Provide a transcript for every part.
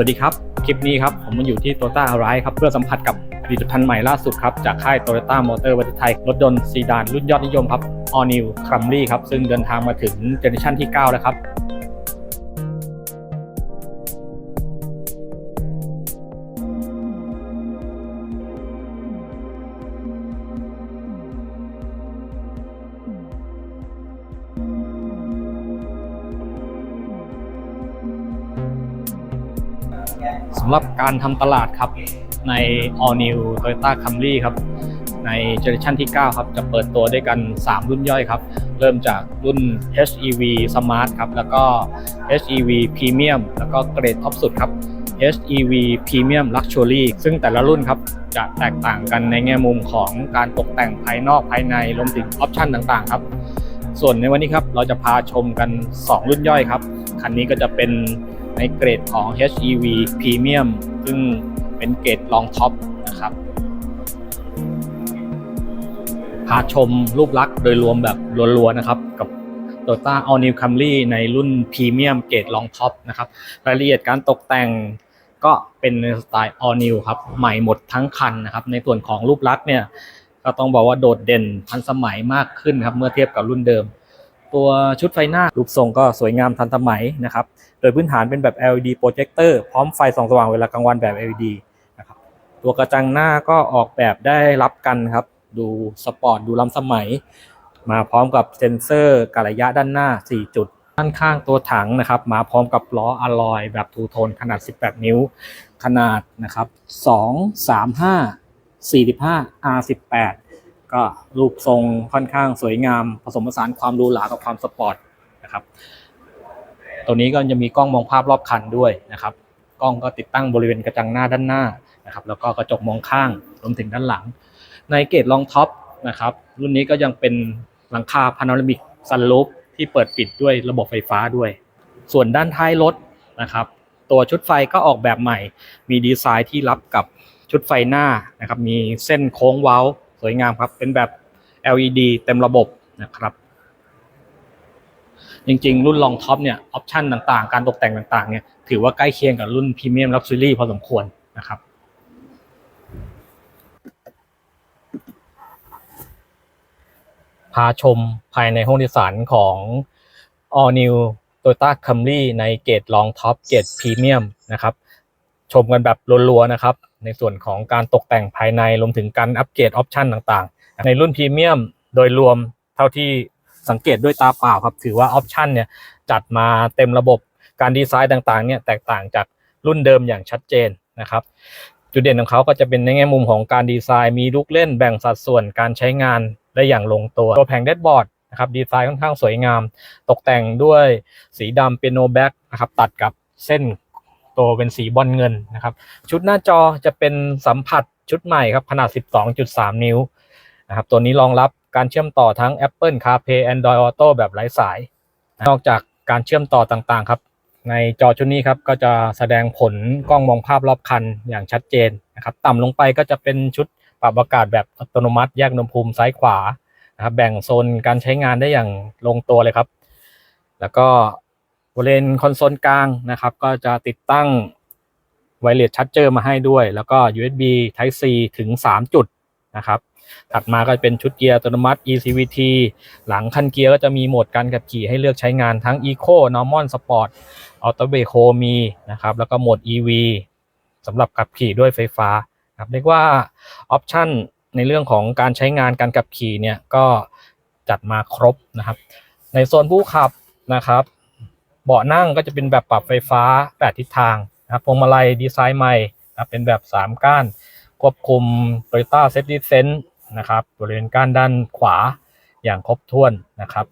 วัสดีครับ คลิปนี้ครับ ผมมาอยู่ที่ Toyota a r i ครับ เพื่อสัมผัสกับผลิตภัณฑ์ใหม่ล่าสุดครับ จากค่าย Toyota Motor ประเทศไทย รถยนต์ซีดานรุ่นยอดนิยมครับ All New Camry ครับ ซึ่งเดินทางมาถึงเจเนอเรชันที่ 9 แล้วครับ สำหรับการทำตลาดครับใน All New Toyota Camry ครับในเจเนอเรชันที่ 9 ครับ จะเปิดตัวด้วยกัน 3 รุ่นย่อยครับ เริ่มจากรุ่น HEV Smart ครับ แล้วก็ HEV Premium แล้วก็เกรดท็อปสุดครับ HEV Premium Luxury ซึ่งแต่ละรุ่นครับ จะแตกต่างกันในแง่มุมของการตกแต่งภายนอกภายในรวมถึงออปชันต่างๆ ครับ ส่วนในวันนี้ครับ เราจะพาชมกัน 2 รุ่นย่อยครับ คันนี้ก็จะเป็น ในเกรดของ HEV Premium ซึ่งเป็นเกรดรองท็อปนะครับพาชมรูปลักษณ์โดยรวมแบบรัวๆนะครับ กับ Toyota All New Camry ในรุ่นพรีเมียมเกรดรองท็อปนะครับรายละเอียดการตกแต่งก็เป็นในสไตล์ All New ครับ ใหม่หมดทั้งคันนะครับ ในส่วนของรูปลักษณ์เนี่ย ก็ต้องบอกว่าโดดเด่นทันสมัยมากขึ้นครับ เมื่อเทียบกับรุ่นเดิม ตัวชุดไฟหน้ารูปทรงก็สวยงามทันสมัยนะครับ โดยพื้นฐานเป็นแบบ LED โปรเจคเตอร์พร้อมไฟส่องสว่างเวลากลางวันแบบ LED นะครับ ตัวกระจังหน้าก็ออกแบบได้รับกันครับ ดูสปอร์ตดูล้ำสมัย มาพร้อมกับเซ็นเซอร์กระยะด้านหน้า 4 จุด ด้านข้างตัวถังนะครับ มาพร้อมกับล้ออะลอยแบบทูโทนขนาด 18 นิ้ว ขนาดนะครับ 2 3 5 45 R18 ก็รูปทรงค่อนข้างสวยงาม ผสมผสานความหรูหรากับความสปอร์ตนะครับ ตัวนี้ก็จะมีกล้องมองภาพรอบคันด้วยนะครับ กล้องก็ติดตั้งบริเวณกระจังหน้าด้านหน้านะครับ แล้วก็กระจกมองข้างรวมถึงด้านหลัง ในเกรดรองท็อปนะครับ รุ่นนี้ก็ยังเป็นหลังคาพาโนรามิกซันลูปที่เปิดปิดด้วยระบบไฟฟ้าด้วย ส่วนด้านท้ายรถนะครับ ตัวชุดไฟก็ออกแบบใหม่ มีดีไซน์ที่รับกับชุดไฟหน้านะครับ มีเส้นโค้งเว้า สวยงามครับ เป็นแบบ LED เต็มระบบนะครับ จริงๆ รุ่นลองท็อปเนี่ยออปชันต่างๆ การตกแต่งต่างๆเนี่ยถือว่าใกล้เคียงกับรุ่นพรีเมียมลักชัวรี่พอสมควรนะครับพาชมภายในห้องโดยสารของ All New Toyota Camry ในเกรดลองท็อปเกรดพรีเมียมนะครับ ชมกันแบบรัวๆนะครับ ในส่วนของการตกแต่งภายในรวมถึงการอัปเกรดออปชันต่างๆ ในรุ่นพรีเมียมโดยรวมเท่าที่สังเกตด้วยตาเปล่าครับ ถือว่าออปชันเนี่ยจัดมาเต็มระบบการดีไซน์ต่างๆเนี่ยแตกต่างจากรุ่นเดิมอย่างชัดเจนนะครับจุดเด่นของเขาก็จะเป็นในแง่มุมของการดีไซน์มีลูกเล่นแบ่งสัดส่วนการใช้งานได้อย่างลงตัว ตัวแผงแดชบอร์ดนะครับดีไซน์ค่อนข้างสวยงาม ตกแต่งด้วยสีดำเปียโนแบ็กนะครับตัดกับเส้น ตัวเป็นสีบอลเงินนะครับ ชุดหน้าจอจะเป็นสัมผัสชุดใหม่ครับขนาด 12.3 นิ้วนะครับตัวนี้รองรับการเชื่อมต่อทั้ง Apple CarPlay Android Auto แบบไร้สาย นอกจากการเชื่อมต่อต่างๆครับในจอชุดนี้ครับก็จะแสดงผลกล้องมองภาพรอบคันอย่างชัดเจนนะครับต่ำลงไปก็จะเป็นชุดปรับอากาศแบบอัตโนมัติแยกอุณหภูมิซ้ายขวานะครับแบ่งโซนการใช้งานได้อย่างลงตัวเลยครับ แล้วก็ บริเวณคอนโซลกลางนะครับ ก็จะติดตั้งไวเลสชัดเจอร์มาให้ด้วย แล้วก็ USB Type C ถึง 3 จุดนะครับ ถัดมาก็เป็นชุดเกียร์อัตโนมัติ ECVT หลังคันเกียร์ก็จะมีโหมดการขับขี่ให้เลือกใช้งานทั้ง Eco Normal Sport Auto b r a k o มีนะครับ แล้วก็โหมด EV สำหรับขับขี่ด้วยไฟฟ้าครับเรียกว่าออปชันในเรื่องของการใช้งานการขับขี่เนี่ยก็จัดมาครบนะครับ ในโซนผู้ขับนะครับ บาะนั่งก็จะเป็นแบบปรับไฟฟ้าแปดทิศทางนะครับพวงมาลัยดีไซน์ใหม่นะเป็นแบบ 3 ก้าน ควบคุม Toyota Safety Sense นะครับบริเวณก้านด้านขวาอย่างครบถ้วนนะครับ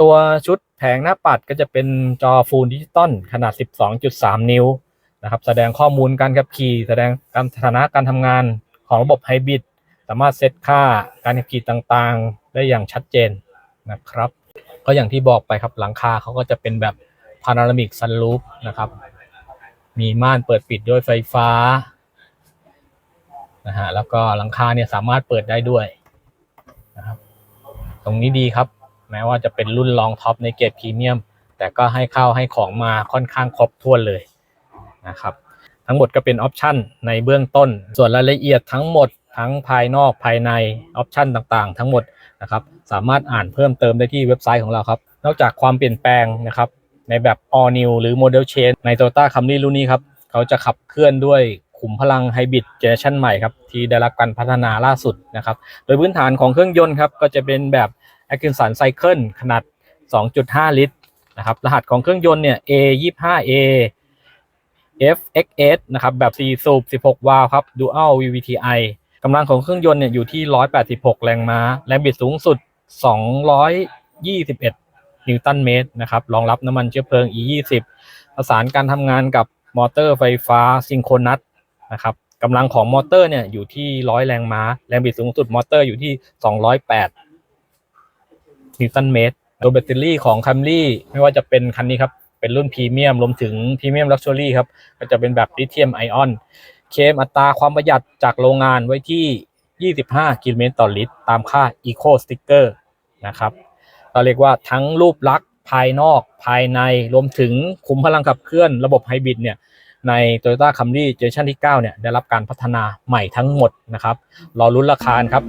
ตัวชุดแผงหน้าปัดก็จะเป็นจอฟูลดิจิตอลขนาด 12.3 นิ้วนะครับ แสดงข้อมูลการขับขี่ แสดงการสถานะการทำงานของระบบไฮบริดสามารถเซตค่าการขับขี่ต่างๆ ได้อย่างชัดเจนนะครับ ก็อย่างที่บอกไปครับหลังคาเขาก็จะเป็นแบบ พา n รามิกซัน o ู f นะครับ มีม่านเปิดปิดด้วยไฟฟ้านะฮะแล้วก็หลังคาเนี่ยสามารถเปิดได้ด้วยนะครับ ตรงนี้ดีครับ แม้ว่าจะเป็นรุ่นรองท็อปในเกรดพรีเมียม แต่ก็ให้เข้าให้ของมาค่อนข้างครบถ้วนเลยนะครับ ทั้งหมดก็เป็นออปชันในเบื้องต้น ส่วนรายละเอียดทั้งหมดทั้งภายนอกภายในออปชันต่างๆ ทั้งหมดนะครับ สามารถอ่านเพิ่มเติมได้ที่เว็บไซต์ของเราครับ นอกจากความเปลี่ยนแปลงนะครับ ในแบบ all new หรือ model change ใน Toyota Camry รุ่นนี้ครับ เขาจะขับเคลื่อนด้วยขุมพลังไฮบริดเจเนชันใหม่ครับ ที่ได้รับการพัฒนาล่าสุดนะครับ โดยพื้นฐานของเครื่องยนต์ครับ ก็จะเป็นแบบ Atkinson Cycle ขนาด 2.5 ลิตรนะครับรหัสของเครื่องยนต์เนี่ย A25A FXS นะครับ แบบ 4 สูบ 16 วาล์วครับ Dual VVTi กำลังของเครื่องยนต์เนี่ยอยู่ที่ 186 แรงม้า แรงบิดสูงสุด 221 นิวตันเมตรนะครับรองรับน้ำมันเชื้อเพลิง E20 ประสานการทำงานกับมอเตอร์ไฟฟ้าซิงโครนัสนะครับกำลังของมอเตอร์เนี่ยอยู่ที่100แรงม้า แรงบิดสูงสุดมอเตอร์อยู่ที่ 208 นิวตันเมตรโดยแบตเตอรี่ของ Camry ไม่ว่าจะเป็นคันนี้ครับ เป็นรุ่นพรีเมียมรวมถึงพรีเมียมลักชัวรี่ครับ ก็จะเป็นแบบลิเธียมไอออน เคมอัตราความประหยัดจากโรงงานไว้ที่ 25 กิโลเมตรต่อลิตร ตามค่า Eco Sticker นะครับ เราเรียกว่าทั้งรูปลักษณ์ภายนอกภายในรวมถึงคุมพลังขับเคลื่อนระบบไฮบริดเนี่ยใน Toyota Camry Generation ที่ 9 เนี่ย ได้รับการพัฒนาใหม่ทั้งหมดนะครับ รอรุ้นราคาครับ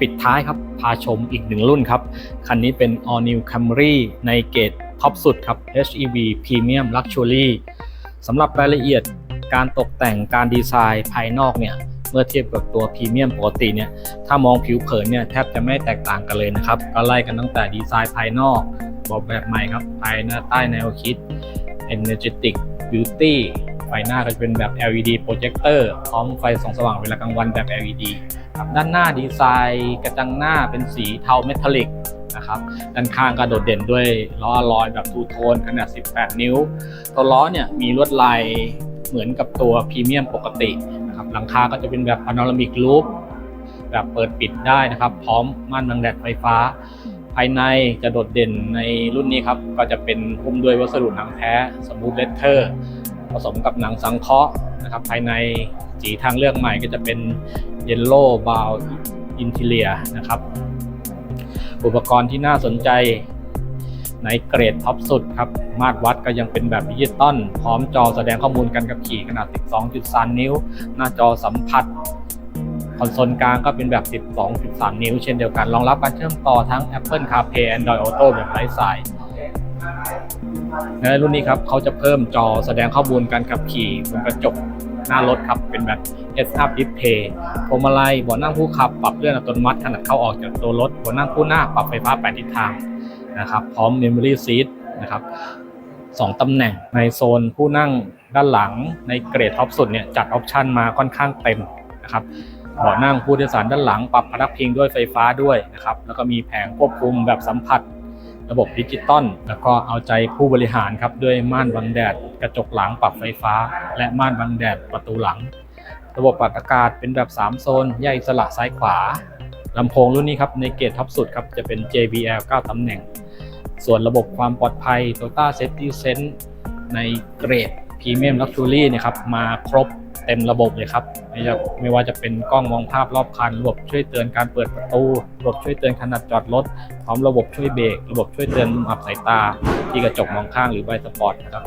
ปิดท้ายครับ พาชมอีกหนึ่งรุ่นครับ คันนี้เป็น All New Camry ในเกรด ท็อปสุดครับ HEV Premium Luxury สำหรับรายละเอียดการตกแต่งการดีไซน์ภายนอกเนี่ยเมื่อเทียบกับตัวพรีเมียมปกติเนี่ยถ้ามองผิวเผินเนี่ยแทบจะไม่แตกต่างกันเลยนะครับ ก็ไล่กันตั้งแต่ดีไซน์ภายนอกบอกแบบใหม่ครับภายหน้าใต้แนวคิด Energetic Beauty ไฟหน้าก็จะเป็นแบบ LED projector พร้อมไฟส่องสว่างเวลากลางวันแบบ LED ครับด้านหน้าดีไซน์กระจังหน้าเป็นสีเทาเมทัลลิก นะครับด้านข้างก็โดดเด่นด้วยล้อลอยแบบทูโทนขนาด 18 นิ้ว ตัวล้อเนี่ยมีลวดลายเหมือนกับตัวพรีเมียมปกตินะครับหลังคาก็จะเป็นแบบพาโนรามิกลูปแบบเปิดปิดได้นะครับ พร้อมม่านบังแดดไฟฟ้า ภายในจะโดดเด่นในรุ่นนี้ครับ ก็จะเป็นหุ้มด้วยวัสดุหนังแท้สมูทเลเทอร์ผสมกับหนังสังเคราะห์นะครับภายในสีทางเลือกใหม่ก็จะเป็น Yellow b o w Interior นะครับ อุปกรณ์ที่น่าสนใจ ในเกรดท็อปสุดครับ มาตรวัดก็ยังเป็นแบบดิจิตอลพร้อมจอแสดงข้อมูลการขับขี่ขนาด 12.3 นิ้ว หน้าจอสัมผัสคอนโซลกลางก็เป็นแบบ 12.3 นิ้ว เช่นเดียวกัน รองรับการเชื่อมต่อทั้ง Apple CarPlay Android Auto แบบไร้สาย ในรุ่นนี้ครับเขาจะเพิ่มจอแสดงข้อมูลการขับขี่บนกระจก หน้ารถครับ เป็นแบบ S-Up Display พวงมาลัยเบาะนั่งผู้ขับ ปรับเลื่อนอัตโนมัติขณะเข้าออกจากตัวรถเบาะนั่งคู่หน้า ปรับไฟฟ้า8ทิศทางนะครับพร้อม Memory Seat นะครับสองตำแหน่งในโซนผู้นั่งด้านหลังในเกรดท็อปสุดเนี่ยจัดออปชันมาค่อนข้างเต็มนะครับเบาะนั่งผู้โดยสารด้านหลัง ปรับพนักพิงด้วยไฟฟ้าด้วยนะครับแล้วก็มีแผงควบคุมแบบสัมผัส ระบบดิจิตอลแล้วก็เอาใจผู้บริหารครับด้วยม่านบังแดด กระจกหลังปรับไฟฟ้า และม่านบังแดดประตูหลัง ระบบปรับอากาศเป็นแบบ 3 โซนแยกอิสระซ้ายขวาลำโพงรุ่นนี้ครับในเกรดท็อปสุดครับจะเป็น JBL 9ตำแหน่ง ส่วนระบบความปลอดภัย Toyota Safety Sense ในเกรด Premium Luxury เนะครับมาครบ เต็มระบบเลยครับ ไม่ว่าจะเป็นกล้องมองภาพรอบคัน ระบบช่วยเตือนการเปิดประตู ระบบช่วยเตือนขนาดจอดรถ พร้อมระบบช่วยเบรก ระบบช่วยเตือนมุมอับสายตา ที่กระจกมองข้างหรือใบสปอร์ตนะครับ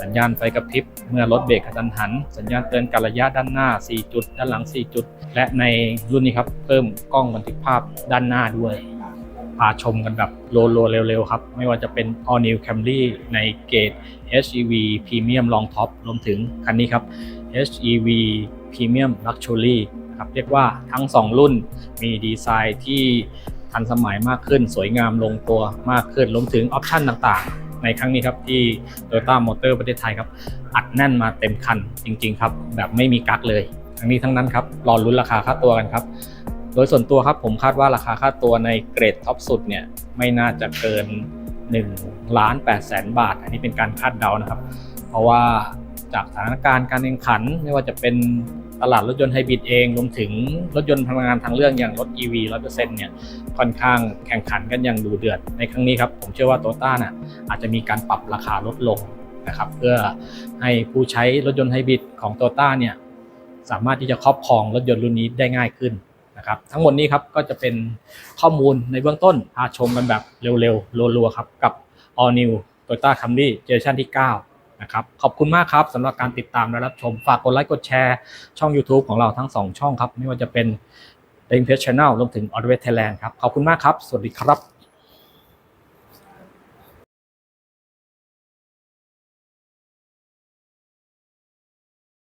สัญญาณไฟกระพริบ เมื่อรถเบรกกระทันหัน สัญญาณเตือนการระยะด้านหน้า 4 จุด ด้านหลัง 4 จุด และในรุ่นนี้ครับ เพิ่มกล้องบันทึกภาพด้านหน้าด้วยพาชมกันแบบโลโลเร็วๆครับ ไม่ว่าจะเป็น All New Camry ในเกรด HEV Premium Long Top รวมถึงคันนี้ครับ HEV Premium Luxury นะครับเรียกว่าทั้ง 2 รุ่นมีดีไซน์ที่ทันสมัยมากขึ้น สวยงามลงตัวมากขึ้นรวมถึงออปชันต่างๆ ในครั้งนี้ครับที่ Toyota Motor ประเทศไทยครับ อัดแน่นมาเต็มคันจริง ๆ ครับ แบบไม่มีกักเลย ทั้งนี้ทั้งนั้นครับรอลุ้นราคาค่าตัวกันครับ โดยส่วนตัวครับผมคาดว่าราคาค่าตัวในเกรดท็อปสุดเนี่ยไม่น่าจะเกิน1ล้าน8แสนบาท อันนี้เป็นการคาดเดานะครับ เพราะว่า จากสถานการณ์การแข่งขัน ไม่ว่าจะเป็นตลาดรถยนต์ไฮบริดเองรวมถึงรถยนต์พลังงานทางเลือกอย่างรถ EV 100%เนี่ยค่อนข้างแข่งขันกันอย่างดูเดือดในครั้งนี้ครับ ผมเชื่อว่าโตต้าน่ะอาจจะมีการปรับราคาลดลงนะครับเพื่อให้ผู้ใช้รถยนต์ไฮบริดของโตต้าเนี่ยสามารถที่จะครอบครองรถยนต์รุ่นนี้ได้ง่ายขึ้นนะครับทั้งหมดนี้ครับก็จะเป็นข้อมูลในเบื้องต้นพาชมกันแบบเร็วๆรัวๆครับกับ All New Toyota Camry Generation ที่ 9 นะครับขอบคุณมากครับสำหรับการติดตามและรับชมฝากกดไลค์กดแชร์ช่อง YouTube ของเราทั้ง 2 ช่องครับ ไม่ว่าจะเป็น d a i n g p a g e Channel รวมถึง a u t o w a y Thailand ครับขอบคุณมากครับ สวัสดีครับ